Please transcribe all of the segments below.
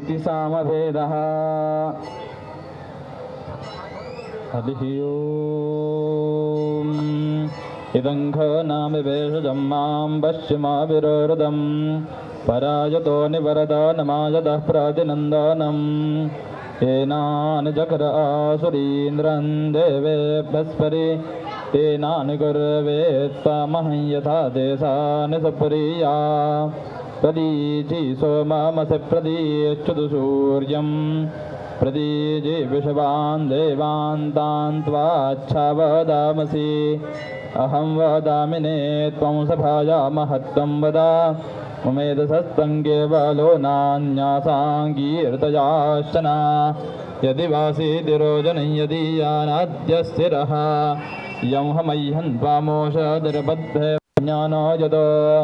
इति सामभेदः हरिः ओम् इदं ख नाम भेषजं मां पश्चिमाविरोरुदं परायतो निवरद नमायतः प्रतिनन्दनम् येनानि चक्र आसुरीन्द्रं देवेभ्यस्परि तेनानि कुर्वेत्तमहं यथा देशानि सप्रिया प्रदीचि सोममसि प्रदीच्छतु सूर्यं प्रदीजि विषवान् देवान्तान् त्वाच्छा वदामसि। अहं वदामि ने त्वं सभाया महत्त्वं वद। उमेदसस्तं केवलो नान्यासाङ्गीर्तयाश्चना। यदि वासीतिरोजनं यदीयानाद्य स्थिरः। यं हमह्यं त्वामोषदिर्बद्धे ज्ञानो यतो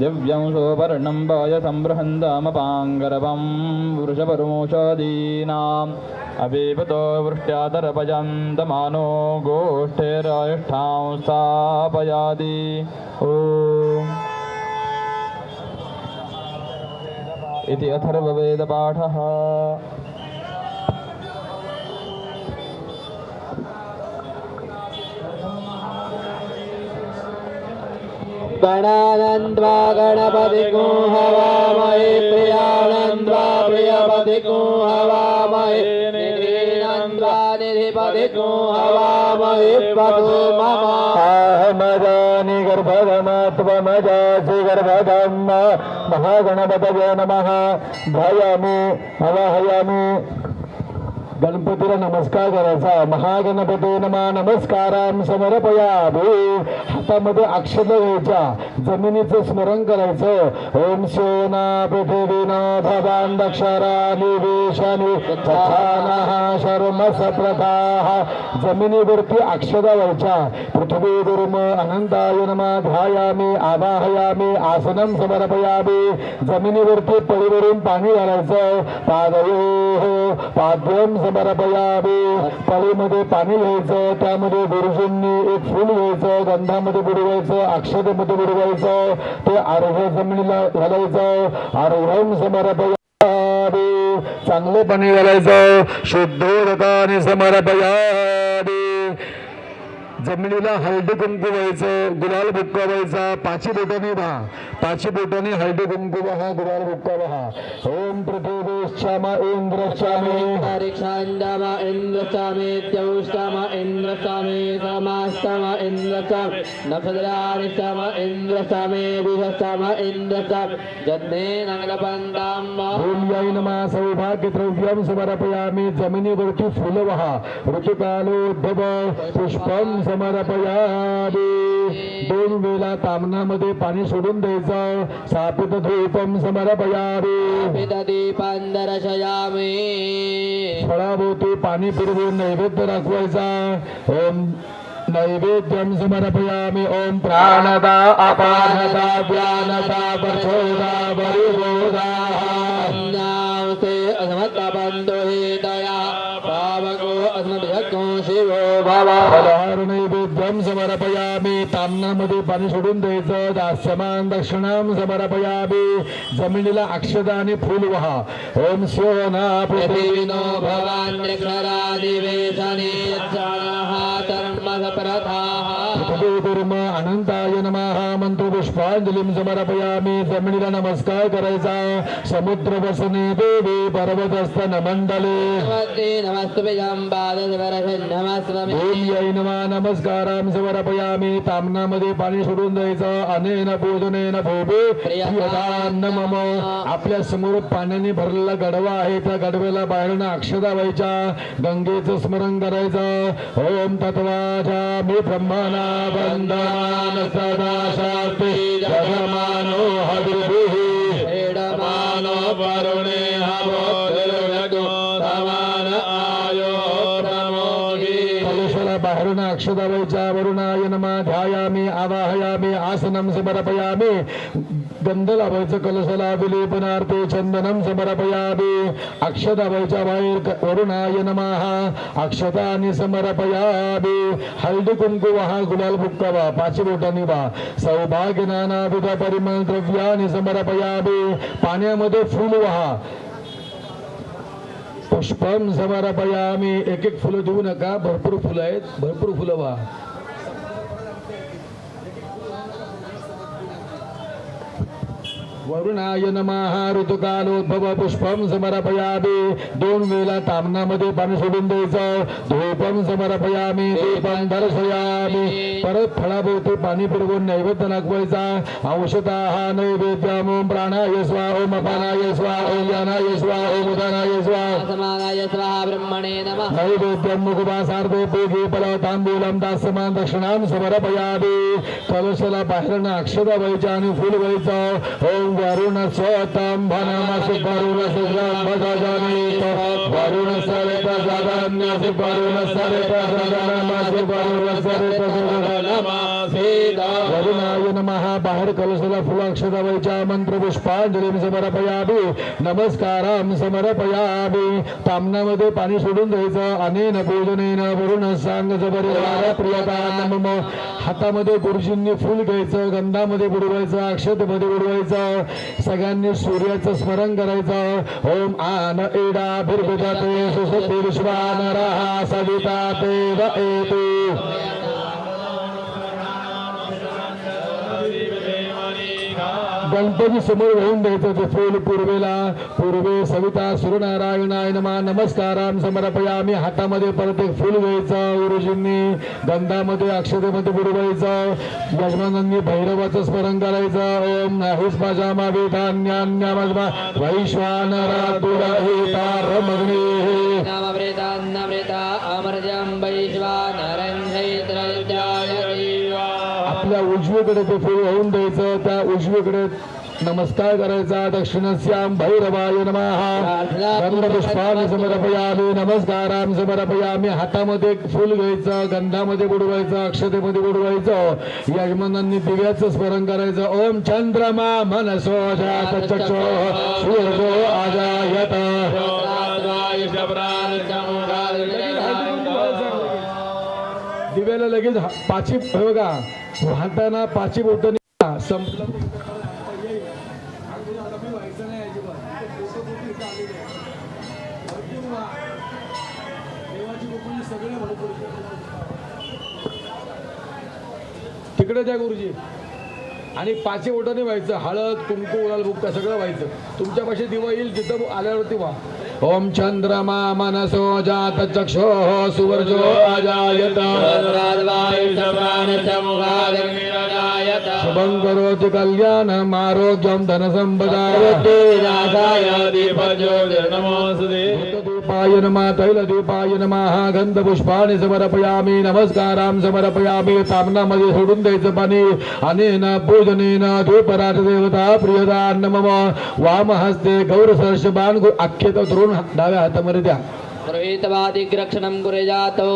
दिव्यं सोपर्णं पायसं बृहन्दामपाङ्गरवं वृषपरुमोषदीनाम् अबीपतो वृष्ट्यातरपयन्तमानो गोष्ठेरष्ठां स्थापयादि ॐ इति अथर्ववेदपाठः गणानन्द्वा गणपतिको हवामहे प्रियानन्द्वा प्रियपतिको हवामहे निधीनन्द्वा निधिपतिको हवामहे पदो मम अहमदानि गर्भगमत्वमजासि गर्भगम महागणपतये नमः। भयामि हवाहयामि गणपतीला नमस्कार करायचा. महागणपती नमा. नमस्कारां समर्पयामी. हातामध्ये अक्षर घ्यायच्या. जमिनीचं स्मरण करायचं. ओम सोना पृथिवीना भवान निवेशानी शर्म सप्रथाः. जमिनीवरती अक्षदा व्हायच्या पृथ्वी दुर्म अनंताय नमा. ध्यायामी. आवाहयामी. आसनं समर्पयामी. जमिनीवरती पळीवरून पाणी घालायचं. पादयो पाद्यम समर्पयामी पळीमध्ये पाणी घ्यायचं त्यामध्ये गुरुजींनी एक फुल घ्यायचं गंधामध्ये बुडवायचं अक्षतेमध्ये बुडवायचं ते आरोग्य जमिनीला घालायचं अर्घ्यम समर्पयामी चांगले पाणी घालायचं शुद्ध समारा समर्पयामी जमिनीला हळदी कुंकू व्हायचं गुलाल बुक्का व्हायचा पाची बोटाने व्हा पाची बोटाने हळदी कुंकू व्हा गुलाल बुक्का व्हा ओम पृथ्वीश्चाम इंद्रश्चामे परीक्षान्दम इन्द्रसामे द्यौष्टम इन्द्रसामे समास्तम इन्द्रसम नक्षत्रारिष्टम इन्द्रसमे विहस्तम इन्द्रसम जन्मे नगरपन्दाम् ओम याय नमा सौभाग्य द्रव्यम समर्पयामी जमिनीवरती फुलं व्हा ऋतुकालोद्भव पुष्पम समर्पयामी दोन वेळा तामनामध्ये पाणी सोडून द्यायचं. सापित धूपम समर्पयामी पितदीपं दर्शयामि फळाभोवती पाणी फिरवून नैवेद्य दाखवायचा ओम नैवेद्यम समर्पयामी ओम प्राणदा अपानदा ज्ञानदा प्रचोदा बलिबोधा नामस्ते असमत्तबन्धो हि दया. पावको अस्मभ्यको शिवो भव. नैवेद्यम समर्पयामी। तामनामध्ये पाणी सोडून द्यायचं दास्यमान दक्षिणाम समर्पयामी। जमिनीला अक्षदा आणि फूल व्हा। ओम शिवना पृथिविनो भवान्यक्षरादिवेशने यच्छानः धर्मसप्रथाः धर्म अनंताय नमः। मंत्र पुष्पांजलीं समर्पयामी। जमिनीला नमस्कार करायचा। समुद्र वसने देवी पर्वतस्थ मंडले नमस्कारां समर्पयामी। तामनामध्ये पाणी सोडून द्यायचं। अनेन भूमी प्रियदान मम आपल्यासमोर पाण्याने भरलेला गडवा आहे. त्या गडव्याला बाहेरनं अक्षदा व्हायच्या। गंगेचं स्मरण करायचं। ओम तत्वाच्या मी ब्रह्मणा। बंधमान सदा शास्त्री जगमानो हविर्भिः बाहेरून अक्षदावयच्या वरुणाय नमा ध्यायामी आवाहयामी आसनं समर्पयामी गंध कलशला विलेपनार्थे चंदनम समर्पयामी अक्षदावयच्या बाहेर वरुणाय नमः अक्षतानि समर्पयामी। हळदी कुंकू वहा गुलाल बुक्कावा पाच बोटांनी वा सौभाग्य नानाविध परिमळ द्रव्यानि समर्पयामी। पाण्यामध्ये फुल वहा पुष्पम आम्ही एक एक फुलं देऊ नका. भरपूर फुलं आहेत. भरपूर फुलं व्हा. वरुणाय नमः ऋतुकालोद्भव पुष्पम समर्पयामी. दोन वेळा तामनामध्ये पाणी सोडून द्यायचं. धूपम समर्पयामी दीपम दर्शयामी. परत फळाभोवती पाणी फिरवून नैवेद्य दाखवायचा. औषधा हा नैवेद्यम ओम प्राणाय स्वा ओम अपानाय स्वा ओम यानाय स्वा ओम उदानाय स्वा समानाय स्वाहा ब्रह्मणे नमः. नैवेद्यं मुखवासार्थे पूगे फलतांबूलं दासमान दक्षिणां समर्पयामि. कलशाला बाहेरनं अक्षर व्हायचं आणि फुल व्हायचं ओम वरुण स्वतम भनमस वरुण सुग्रम भजानीत वरुण सरित जगन्यसि वरुण सरित जगन्यसि वरुण सरित वरुणाय कलशाला फुल अक्षर व्हायच्या मंत्र पुष्पांजली समर्पयामि. नमस्कारां समर्पयामि. तामनामध्ये पाणी सोडून द्यायचं. अनेन पूजनेन वरुण सांग जबरिवार प्रियता मम हातामध्ये गुरुजींनी फुल घ्यायचं. गंधामध्ये बुडवायचं. अक्षतेमध्ये बुडवायचं. सगळ्यांनी सूर्याचं स्मरण करायचं. ओम आन एडा भिर्भिदते सुसती विश्वानरः सविता देव गणपती समोर वाहून द्यायचं ते फूल. पूर्वेला पूर्वे सविता सूर्यनारायणाय नमा समर्पया आम्ही हातामध्ये परत एक फूल घ्यायचं गुरुजींनी गंधामध्ये अक्षतेमध्ये बुडवायचं. यजमानांनी भैरवाचं स्मरण करायचं. ओम नाहीस माझ्या मागे धान्यान्यामजमा वैश्वानरा दुराहिता रमग्ने. नामवृतान्नवृता अमर्जं उजवीकडे ते फूल वाहून द्यायचं त्या उजवीकडे नमस्कार करायचा दक्षिणस्याम भैरवाय नमः गंधपुष्पाने समर्पयामी नमस्कारां समर्पयामी हातामध्ये एक फुल घ्यायचं गंधामध्ये बुडवायचं अक्षतेमध्ये बुडवायचं यजमानांनी दिव्याचं स्मरण करायचं ओम चंद्रमा मनसो जात चक्षो सूर्यो आजायत दिव्याला लगेच पाचवी पाची हे बघा वाहताना पाची बोटं संपलं तिकडे द्या गुरुजी. आणि पाचही ओटाने व्हायचं. हळद कुंकू उडाल बुक्का सगळं व्हायचं. तुमच्यापाशी दिवा येईल तिथं आल्यावरती व्हा. ओम चंद्रमा मनसो जात चक्षो सुवर्जो अजायत शुभं करोति कल्याणम् आरोग्यं धनसम्पदा दीपाय नमः तैलदीपाय नमः गंधपुष्पाणि समर्पयामि नमस्कारां समर्पयामि तामनामध्ये सोडून द्यायचं पाणी अनेन पूजनेन धूपराट देवता प्रियदा मम वामहस्ते गौरसर्षबाण अख्खेत धरून डाव्या हातामध्ये द्या। गृहीतवादिग्रक्षणं गुरेजातो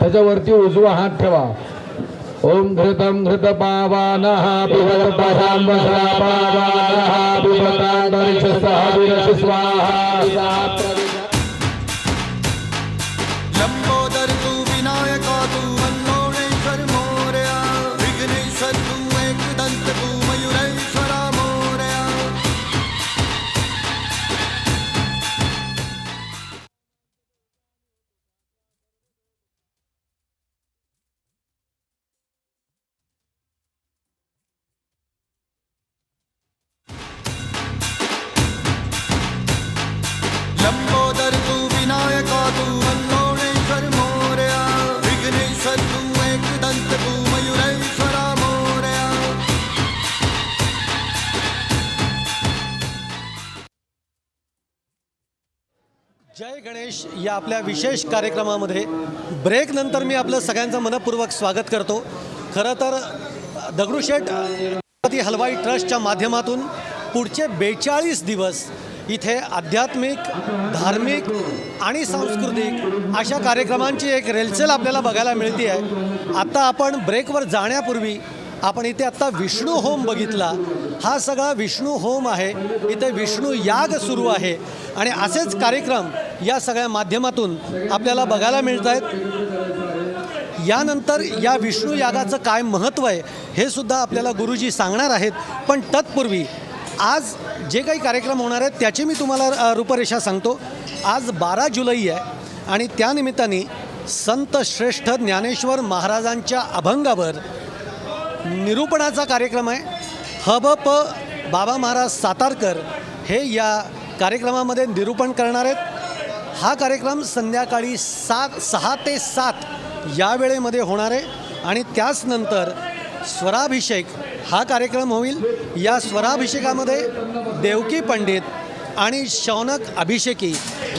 त्याच्यावरती उजवा हात ठेवा। ओम घृतं घृत पावानः पिबत परांबसा पावानः पिबतांतरिक्षसः विरसि स्वाहा जय गणेश या आपल्या विशेष कार्यक्रमामध्ये. ब्रेकनंतर मी आपलं सगळ्यांचं मनपूर्वक स्वागत करतो. खरं तर दगडूशेठ गणपती हलवाई ट्रस्टच्या माध्यमातून पुढचे बेचाळीस दिवस इथे आध्यात्मिक धार्मिक आणि सांस्कृतिक अशा कार्यक्रमांची एक रेलचेल आपल्याला बघायला मिळते आहे आता आपण ब्रेकवर जाण्यापूर्वी आपण इथे आत्ता विष्णू होम बघितला. हा सगळा विष्णू होम आहे. इथे विष्णू याग सुरू आहे. आणि असेच कार्यक्रम या सगळ्या माध्यमातून आपल्याला बघायला मिळत आहेत यानंतर या विष्णू यागाचं काय महत्त्व आहे हे सुद्धा आपल्याला गुरुजी सांगणार आहेत. पण तत्पूर्वी आज जे काही कार्यक्रम होणार आहेत त्याची मी तुम्हाला रूपरेषा सांगतो. आज बारा जुलै आहे आणि त्यानिमित्ताने संत श्रेष्ठ ज्ञानेश्वर महाराजांच्या अभंगावर निरूपणाचा कार्यक्रम आहे. हब प बाबा महाराज सातारकर हे या कार्यक्रमामध्ये निरूपण करणार आहेत. हा कार्यक्रम संध्याकाळी सात सहा ते सात या वेळेमध्ये होणार आहे. आणि त्याच नंतर स्वराभिषेक हा कार्यक्रम होईल. या स्वराभिषेकामध्ये देवकी पंडित आणि शौनक अभिषेकी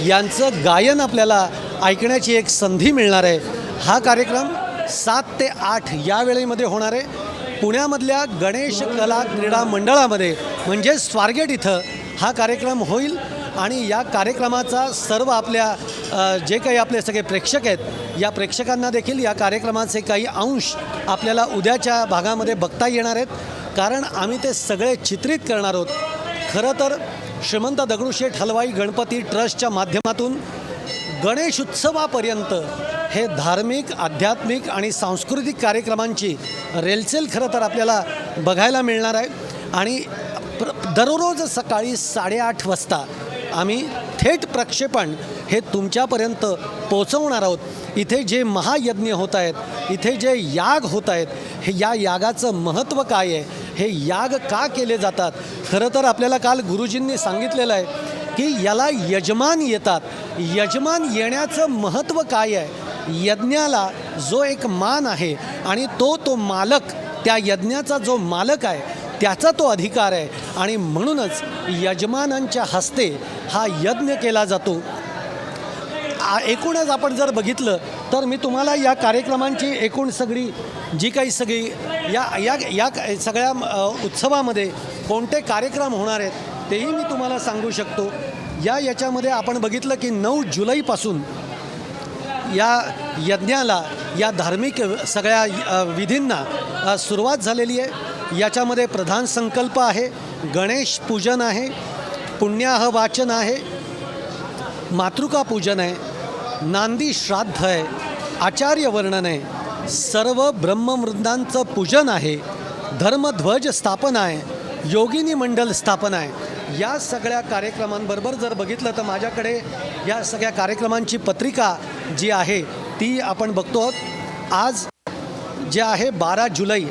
यांचं गायन आपल्याला ऐकण्याची एक संधी मिळणार आहे. हा कार्यक्रम सात ते आठ या वेळेमध्ये होणार आहे. पुण्यामधल्या गणेश कला क्रीडा मंडळामध्ये म्हणजे स्वारगेट इथं हा कार्यक्रम होईल. आणि या कार्यक्रमाचा सर्व आपल्या जे काही आपले सगळे प्रेक्षक आहेत या प्रेक्षकांना देखील या कार्यक्रमाचे काही अंश आपल्याला उद्याच्या भागामध्ये बघता येणार आहेत. कारण आम्ही ते सगळे चित्रित करणार आहोत. खरं तर श्रीमंत दगडूशेठ हलवाई गणपती ट्रस्टच्या माध्यमातून गणेश उत्सवापर्यंत हे धार्मिक आध्यात्मिक आणि सांस्कृतिक कार्यक्रमांची रेलचेल खरं तर आपल्याला बघायला मिळणार आहे. आणि प्र दररोज सकाळी साडेआठ वाजता आम्ही थेट प्रक्षेपण हे तुमच्यापर्यंत पोचवणार आहोत. इथे जे महायज्ञ होत आहेत इथे जे याग होत आहेत हे या यागाचं महत्त्व काय आहे? हे याग का केले जातात? खरं तर आपल्याला काल गुरुजींनी सांगितलेलं आहे की याला यजमान येतात. यजमान येण्याचं महत्त्व काय आहे? यज्ञाला जो एक मान आहे आणि तो तो मालक त्या यज्ञाचा जो मालक आहे त्याचा तो अधिकार आहे. आणि म्हणूनच यजमानांच्या हस्ते हा यज्ञ केला जातो. एकूणच आपण जर बघितलं तर मी तुम्हाला या कार्यक्रमांची एकूण सगळी जी काही सगळी या या या सगळ्या उत्सवामध्ये कोणते कार्यक्रम होणार आहेत तेही मी तुम्हाला सांगू शकतो. या याच्यामध्ये आपण बघितलं की नऊ जुलैपासून या यज्ञाला या धार्मिक सगळ्या विधींना सुरुवात झालेली आहे. याच्यामध्ये प्रधान संकल्प आहे गणेश पूजन आहे पुण्याह वाचन आहे मातृका पूजन आहे नांदी श्राद्ध आहे आचार्य वर्णन आहे सर्व ब्रह्मवृंदांचं पूजन आहे धर्मध्वज स्थापना आहे योगिनी मंडल स्थापना आहे. या सगळ्या कार्यक्रमांबरोबर जर बघितलं तर माझ्याकडे या सगळ्या कार्यक्रमांची पत्रिका जी आहे ती आपण बघतो आहोत. आज जे आहे बारा जुलै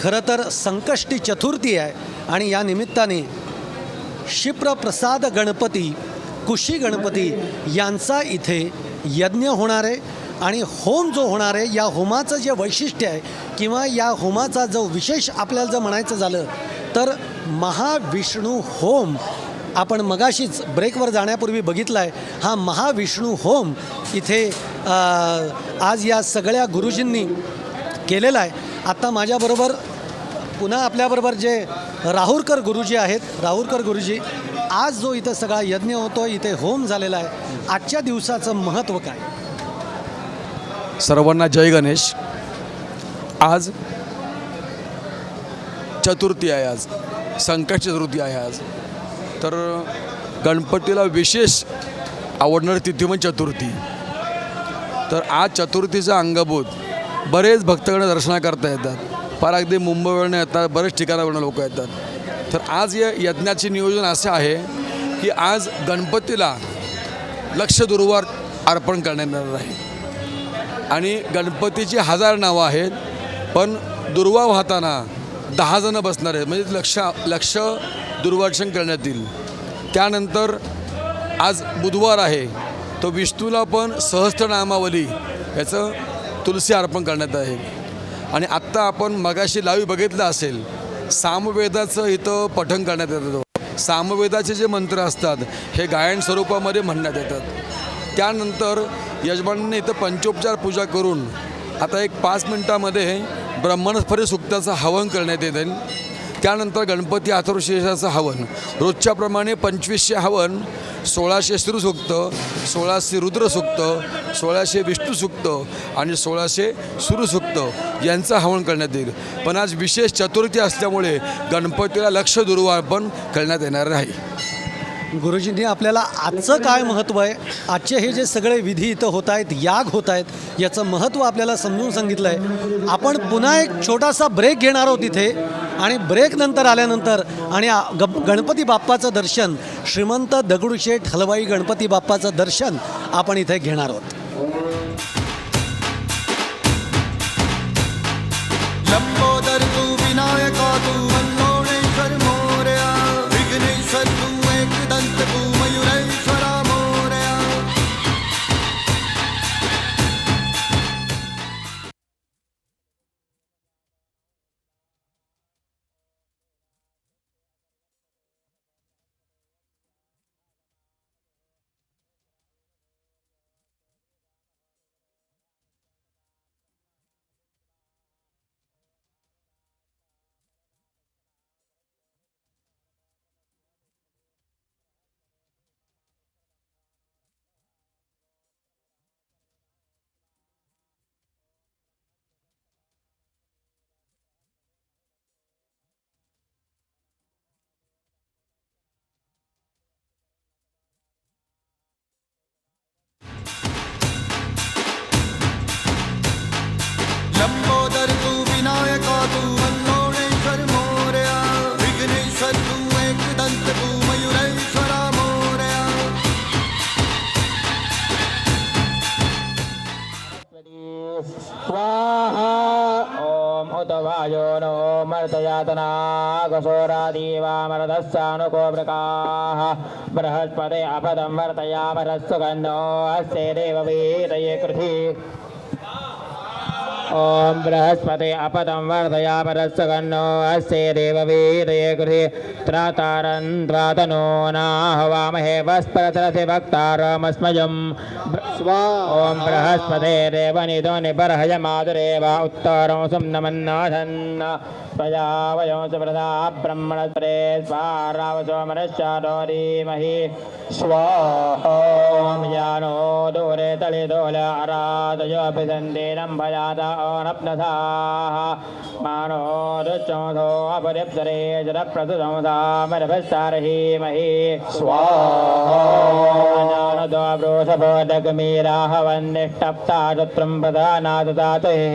खरं तर संकष्टी चतुर्थी आहे आणि या निमित्ताने शिप्रप्रसाद गणपती कुशी गणपती यांचा इथे यज्ञ होणार आहे. आणि होम जो होणार आहे या होमाचं जे वैशिष्ट्य आहे किंवा या होमाचा जो विशेष आपल्याला जर म्हणायचं झालं तर महाविष्णू होम. आपण मगाशीच ब्रेकवर जाण्यापूर्वी बघितला आहे हा महाविष्णू होम इथे आज या सगळ्या गुरुजींनी केलेला आहे. आत्ता माझ्याबरोबर पुन्हा आपल्याबरोबर जे राहुरकर गुरुजी आहेत राहुरकर गुरुजी आज जो इथं सगळा यज्ञ होतो इथे होम झालेला आहे. आजच्या दिवसाचं महत्त्व काय? सर्वांना जय गणेश. आज चतुर्थी आहे आज. संकट चतुर्थी आहे आज. तर गणपतीला विशेष आवडणारी तिथी म्हणजे चतुर्थी. तर आज चतुर्थीचा अंगभूत बरेच भक्तगण दर्शनाकरता येतात. फार अगदी मुंबईवरनं येतात बरेच ठिकाणावरनं लोक येतात. तर आज या यज्ञाचे नियोजन असं आहे की आज गणपतीला लक्ष दुर्वार अर्पण करण्यात येणार आहे. आणि गणपतीची हजार नावं आहेत पण दुर्वा वाहताना दहा जणं बसणार आहेत. म्हणजे लक्ष लक्ष दुर्वार्शन करण्यात येईल. त्यानंतर आज बुधवार आहे. तो विष्णूला पण सहस्त्रनामावली याचं तुलसी अर्पण करण्यात आहे. आणि आत्ता आपण मगाशी लावी बघितलं असेल सामवेदाचं इथं पठण करण्यात येतं सामवेदाचे जे मंत्र असतात हे गायन स्वरूपामध्ये म्हणण्यात येतात. त्यानंतर यजमानांनी इथं पंचोपचार पूजा करून आता एक पाच मिनटामध्ये ब्रह्मणस्फरी सुक्ताचं हवन करण्यात येते. त्यानंतर गणपती आथर्वशेषाचं हवन. रोजच्याप्रमाणे पंचवीसशे हवन सोळाशे श्रीसूक्त सोळाशे रुद्रसूक्त सोळाशे विष्णुसूक्त आणि सोळाशे सुरुसुक्त यांचं हवन करण्यात येईल. पण आज विशेष चतुर्थी असल्यामुळे गणपतीला लक्ष दुर्वापन करण्यात येणार नाही. गुरुजींनी आपल्याला आजचं काय महत्त्व आहे? आजचे हे जे सगळे विधी इथं होत आहेत याग होत आहेत याचं महत्त्व आपल्याला समजून सांगितलं आहे आपण पुन्हा एक छोटासा ब्रेक घेणार आहोत इथे आणि ब्रेक नंतर आल्यानंतर आणि ग गणपती बाप्पाचं दर्शन श्रीमंत दगडूशेठ हलवाई गणपती बाप्पाचं दर्शन आपण इथे घेणार आहोत. लंबोदर तू विनायका तू मल्लोणेश्वर मोरया विघ्नेश्वर तू एकदा तू मयुरेश्वरा मोरया मर्तयातनागसोरादीवामरदस्सानुकोब्रकाः बृहस्पते अपदं वर्तयामरस्सुगन्धो अस्य देववीतये कृधि ॐ बृहस्पते अपदं वर्धयापरस्सगन्नो अस्य देववीरये गृहे त्रातारं द्वातनो नाहवामहे वस्परतरसि भक्तारमस्मजं ॐ बृहस्पते देवनिदो निबर्हय मातुरेव उत्तरं सुम्नमन्नाथन् प्रजा वयो ब्रह्मणस्परे स्वारावसोमनश्चारोरीमहि स्वाहा ॐ यानो दूरे तलिदोल आराधयोऽपि सन्देनं मानो दुच्चोधो अपरिप्सरे जलप्रसुसंसामरभस्तारहीमहि स्वाहा। ज्ञानदो वृषभोदगमीराहवन्निष्टप्ता शत्रुं प्रधानाददातुः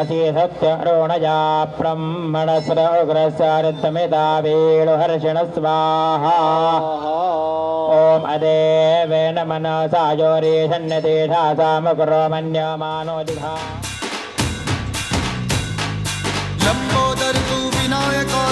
असि सत्यरोणजा ब्रह्मणस्र वेणुहर्षण स्वाहा। ॐ अदेवेन मनसा योरीषण्यतीषा सामकुर्वमन्यमानोदिधा लंबोदर तू विनायका